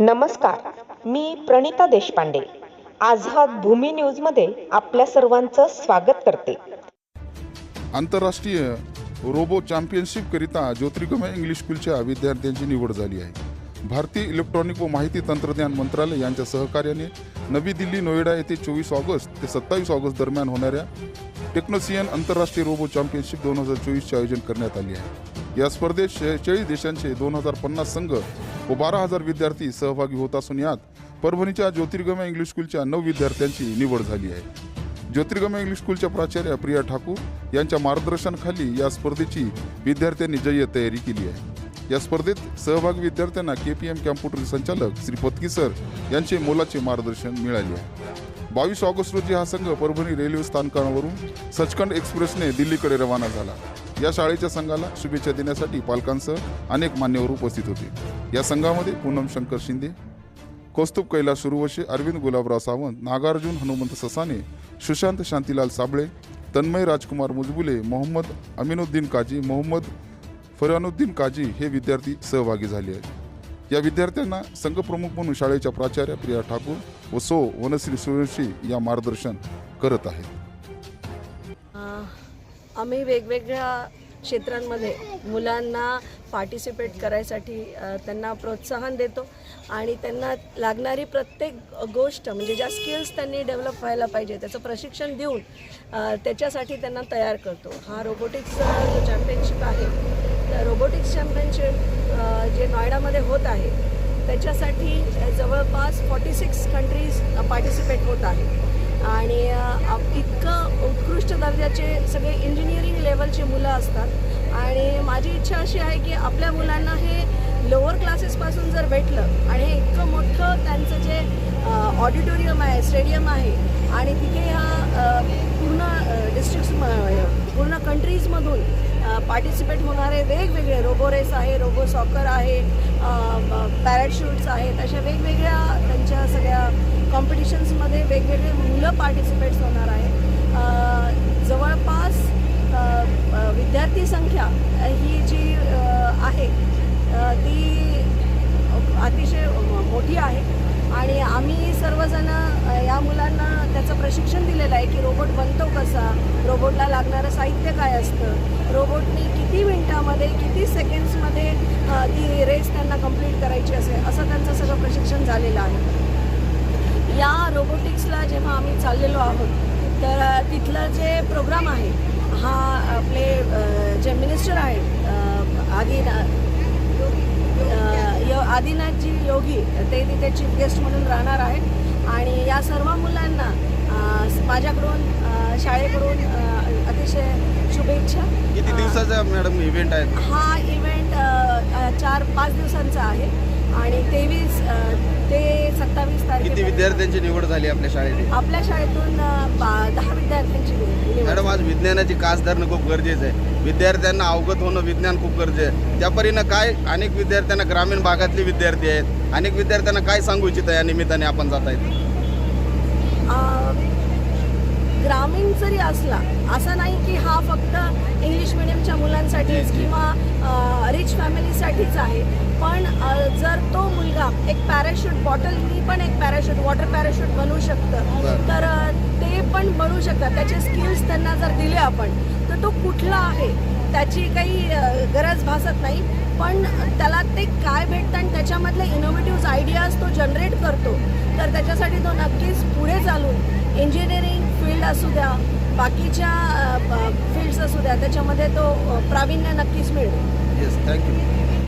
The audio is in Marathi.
नमस्कार मी प्रणिता देशपांडे. आझाद भूमी न्यूजमध्ये आपल्या सर्वांचं स्वागत करते. आंतरराष्ट्रीय रोबो चॅम्पियनशिपकरिता ज्योतिर्गमय इंग्लिश स्कूलच्या विद्यार्थ्यांची निवड झाली आहे. भारतीय इलेक्ट्रॉनिक व माहिती तंत्रज्ञान मंत्रालय यांच्या सहकार्याने नवी दिल्ली नोएडा येथे चोवीस ऑगस्ट ते सत्तावीस ऑगस्ट दरम्यान होणाऱ्या टेक्नोसियन आंतरराष्ट्रीय रोबो चॅम्पियनशिप दोन हजार चोवीसचे आयोजन करण्यात आले आहे. या स्पर्धेत शेहेचाळीस देशांचे दोन हजार पन्नास संघ व बारा हजार विद्यार्थी सहभागी होत असून यात परभणीच्या ज्योतिर्गमय इंग्लिश स्कूलच्या नऊ विद्यार्थ्यांची निवड झाली आहे. ज्योतिर्गमय इंग्लिश स्कूलच्या प्राचार्या प्रिया ठाकूर यांच्या मार्गदर्शनाखाली या स्पर्धेची विद्यार्थ्यांनी जय्यत तयारी केली आहे. या स्पर्धेत सहभागी विद्यार्थ्यांना के पी एम कॅम्प्युटर संचालक श्री पत्की सर यांचे मोलाचे मार्गदर्शन मिळाले आहे. बावीस ऑगस्ट रोजी हा संघ परभणी रेल्वे स्थानकावरून सचखंड एक्सप्रेसने दिल्लीकडे रवाना झाला. या शाळेच्या संघाला शुभेच्छा देण्यासाठी पालकांसह अनेक मान्यवर उपस्थित होते. या संघामध्ये पूनम शंकर शिंदे कौस्तुभ कैलास सुरुवशे अरविंद गुलाबराव सावंत नागार्जुन हनुमंत ससाने सुशांत शांतीलाल साबळे तन्मय राजकुमार मुजबुले मोहम्मद अमिनुद्दीन काजी मोहम्मद फरहानुद्दीन काजी हे विद्यार्थी सहभागी झाले आहेत. या विद्यार्थ्यांना संघप्रमुख म्हणून शाळेच्या प्राचार्य प्रिया ठाकूर व सो वनश्री सूर्यवंशी या मार्गदर्शन करत आहेत. आम्ही वेगवेगळ्या क्षेत्रांमध्ये मुलांना पार्टिसिपेट करायसाठी त्यांना प्रोत्साहन देतो आणि त्यांना लागणारी प्रत्येक गोष्ट म्हणजे ज्या स्किल्स त्यांनी डेव्हलप व्हायला पाहिजे त्याचं प्रशिक्षण देऊन त्याच्यासाठी त्यांना तयार करतो. हा रोबोटिक्सचा जो चॅम्पियनशिप आहे तर रोबोटिक्स चॅम्पियनशिप जे नोएडामध्ये होत आहे त्याच्यासाठी जवळपास फॉर्टी सिक्स कंट्रीज पार्टिसिपेट होत आहे. आणि उत्कृष्ट दर्जाचे सगळे इंजिनिअरिंग लेवलचे मुलं असतात. आणि माझी इच्छा अशी आहे की आपल्या मुलांना हे लोअर क्लासेसपासून जर भेटलं आणि हे इतकं मोठं त्यांचं जे ऑडिटोरियम आहे स्टेडियम आहे आणि तिथे ह्या पूर्ण डिस्ट्रिक्ट पूर्ण कंट्रीजमधून पार्टिसिपेट होणारे वेगवेगळे रोबो रेस आहे रोबो सॉकर आहे पॅराशूट्स आहेत अशा वेगवेगळ्या त्यांच्या सगळ्या कॉम्पिटिशन्समध्ये वेगवेगळे मुलं पार्टिसिपेट्स होणार आहेत. जवळपास विद्यार्थी संख्या ही जी आहे ती अतिशय मोठी आहे. आणि आम्ही सर्वजण या मुलांना त्याचं प्रशिक्षण दिलेलं आहे की रोबोट बनतो कसा? रोबोटला लागणारं साहित्य काय असतं? रोबोटनी किती मिनटामध्ये किती सेकंड्समध्ये ती रेस त्यांना कंप्लीट करायची असेल असं त्यांचं सगळं प्रशिक्षण झालेलं आहे. या रोबोटिक्सला जेव्हा आम्ही चाललेलो आहोत तर तिथलं जे प्रोग्राम आहे हा आपले जे मिनिस्टर आहेत अ, आदी अ, यो आदिनाथजी योगी ते तिथे चीफ गेस्ट म्हणून राहणार आहेत. आणि या सर्व मुलांना माझ्याकडून शाळेकडून अतिशय शुभेच्छा. किती दिवसाचा मॅडम इव्हेंट आहे? हा इव्हेंट चार पाच दिवसांचा आहे. आणि तेवीस ते सत्तावीस किती तारखेपर्यंत विद्यार्थ्यांची निवड झाली आपल्या शाळेत आपल्या शाळेतून अ, बा- दहा विद्यार्थ्यांची निवड मॅडम आज विज्ञानाची कास धरणं खूप गरजेचं आहे. विद्यार्थ्यांना अवगत होणं विज्ञान खूप गरजेचं आहे. त्या परीनं काय अनेक विद्यार्थ्यांना ग्रामीण भागातले विद्यार्थी आहेत. अनेक विद्यार्थ्यांना काय सांगू इच्छित या निमित्ताने आपण जात आहेत? अ, ग्रामीण जरी असला असं नाही की हा फक्त इंग्लिश मिडियमच्या मुलांसाठीच किंवा फॅमिलीसाठीच आहे. पण जर तो मुलगा एक पॅराशूट बॉटलनी पण एक पॅराशूट वॉटर पॅराशूट बनवू शकतं. तर ते पण बनवू शकतात. त्याचे स्किल्स त्यांना जर दिले आपण तर तो कुठला आहे त्याची काही गरज भासत नाही. पण त्याला ते काय भेटतं आणि त्याच्यामधले इनोव्हेटिव्ह आयडियाज तो जनरेट करतो तर त्याच्यासाठी तो नक्कीच पुढे चालून इंजिनिअरिंग फील्ड असू द्या बाकीच्या फील्ड्स असू द्या त्याच्यामध्ये तो प्रावीण्य नक्कीच मिळेल. Yes thank you